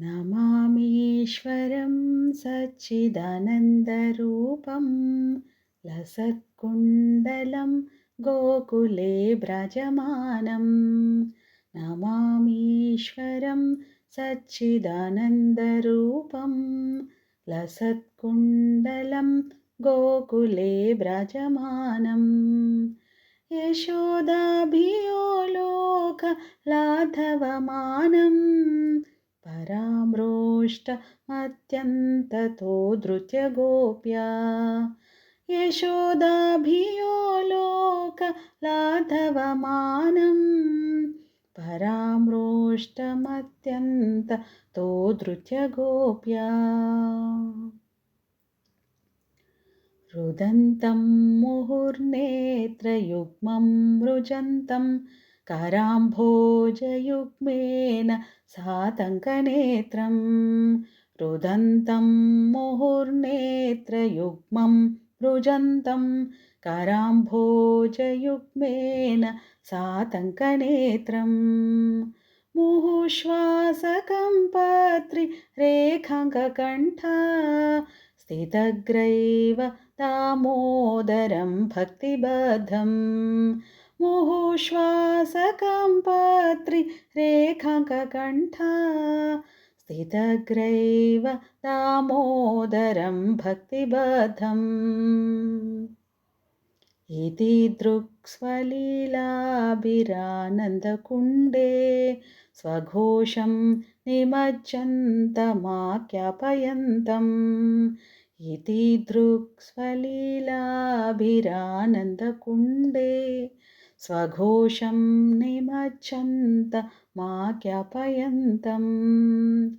नमामीश्वरं सच्चिदानन्दरूपं लसत्कुण्डलं गोकुले व्रजमानं। नमामीश्वरं सच्चिदानन्दरूपं लसत्कुण्डलं गोकुले व्रजमानम् यशोदाभियो लोकलाघवमानम् पराम्रोष्टमत्यन्ततो धृत्यगोप्या। यशोदाभियो लोकलाधवमानं पराम्रोष्टमत्यन्ततो धृत्यगोप्या। रुदन्तं मुहुर्नेत्रयुग्मं रुजन्तं कराम्भोजयुग्मेन सातङ्कनेत्रं रुदन्तं मुहुर्नेत्रयुग्मं मृजन्तं कराम्भोजयुग्मेन सातङ्कनेत्रं मुहुश्वासकं पत्रिरेखाङ्ककण्ठ स्थितग्रैव दामोदरं भक्तिबद्धं मुहुश्वासकं पत्रिरेखाङ्ककण्ठ स्थितग्रैव दामोदरं भक्तिबद्धम्। इति दृक्स्वलीलाभिरानन्दकुण्डे स्वघोषं निमज्जन्तमाख्यापयन्तम्। इति दृक्स्वलीलाभिरानन्दकुण्डे स्वघोषं निमज्जन्तमाख्यापयन्तम्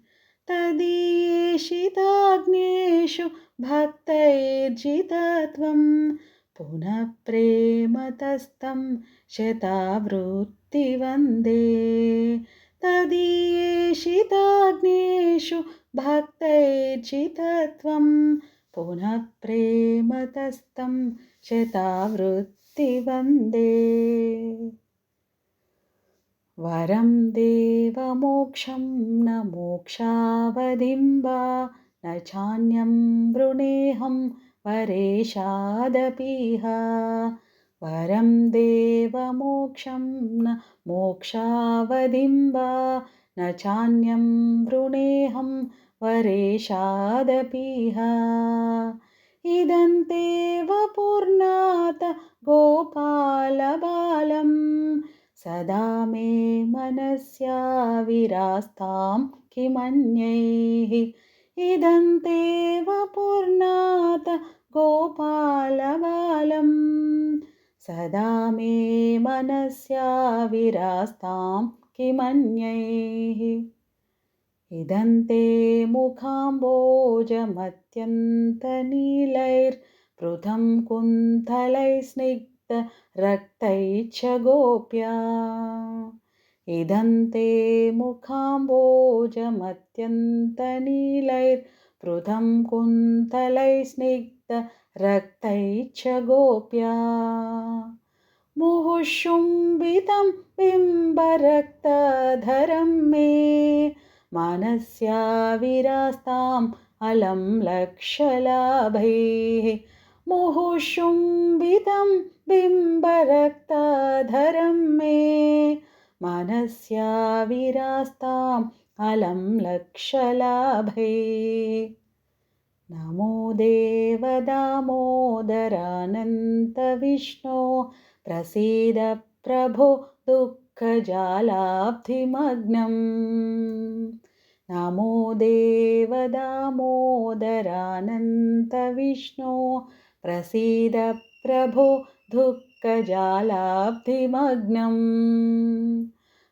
तदीयेषिताग्नेषु भक्तैर्जितत्वं पुनः प्रेमतस्तं शतावृत्तिवन्दे। तदीयेषिताग्नेषु भक्तैर्जितत्वं पुनः प्रेमतस्तं शतावृत्तिवन्दे वरं देवमोक्षं न मोक्षावधिं वा न चान्यं वृणेऽहं परेशादपिह वरं देवमोक्षं न मोक्षावधिं वा न चान्यं वृणेऽहं परेशादपिह इदन्तेव पूर्णात् गोपालबालं सदा मे मनस्याविरास्तां किमन्यैः। इदन्तेव पूर्णात् गोपालबालं सदा मे मनस्याविरास्तां किमन्यैः इदन्ते मुखाम्बोजमत्यन्तनीलैर्पृथं कुन्थलैस्निग्धरक्तैश्च गोप्या। इदन्ते मुखाम्बोजमत्यन्तनीलैर्पृथं कुन्थलैस्निग्धरक्तैश्च गोप्या। मुहुशुम्बितं बिम्बरक्तधरं मे मनस्याविरास्ताम् अलं लक्षलाभैः मुहुशुम्बितं बिम्बरक्तधरं मे मनस्याविरास्ताम् अलं लक्षलाभैः नमो देवदामोदरानन्तविष्णो प्रसीद प्रभो दुःखजालाब्धिमग्नम् नमो देवदामोदरानन्तविष्णो प्रसीद प्रभो दुःखजालाब्धिमग्नम्।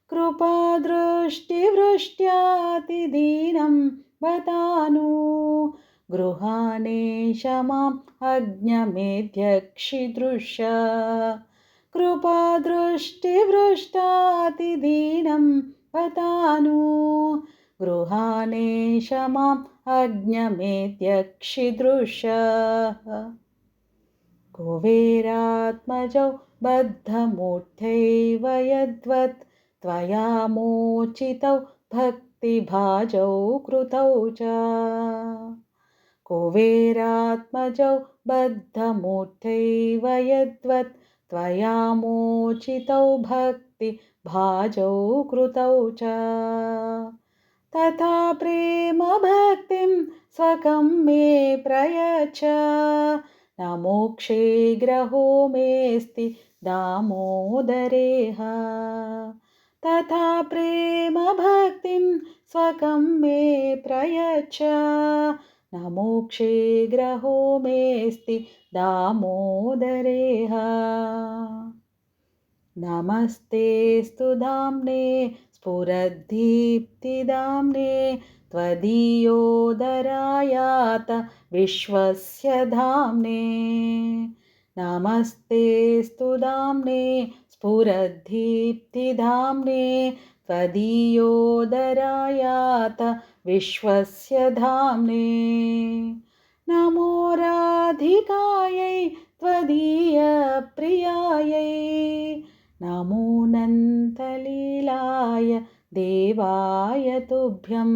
कृपादृष्टिवृष्ट्यातिदीनं वदानु गृहाणेश माम् अज्ञमेध्यक्षिदृश कृपादृष्टिवृष्टातिदीनं वदानु गृहाणेश माम् अज्ञमेध्यक्षिदृश कुबेरात्मजौ बद्धमूर्धैव यद्वत् त्वया मोचितौ भक् भक्तिभाजौ कृतौ च। कुबेरात्मजौ बद्धमूर्तैव यद्वत् त्वया मोचितौ भक्तिभाजौ कृतौ च। तथा प्रेमभक्तिं स्वकं मे प्रयच्छ। न मोक्षे ग्रहो मेऽस्ति दामोदरेह। तथा प्रेमभक्तिं स्वकं मे प्रयच्छ न मोक्षे ग्रहो मेऽस्ति दामोदरेह नमस्ते स्तुधाम्ने स्फुरद्दीप्तिदाम्ने त्वदीयोदरायात विश्वस्य धाम्ने। नमस्ते स्तुदाम्ने स्फुरद्दीप्तिधाम्ने त्वदीयोदरायात विश्वस्य धाम्ने। नमो राधिकायै त्वदीयप्रियायै नमोऽनन्तलीलाय देवाय तुभ्यं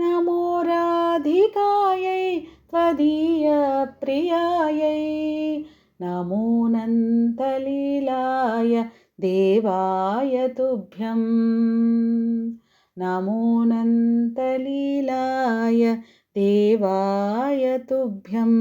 नमो राधिकायै त्वदीयप्रियायै नमोऽनन्तलीलाय देवाय तुभ्यं नमोऽनन्तलीलाय देवाय तुभ्यम्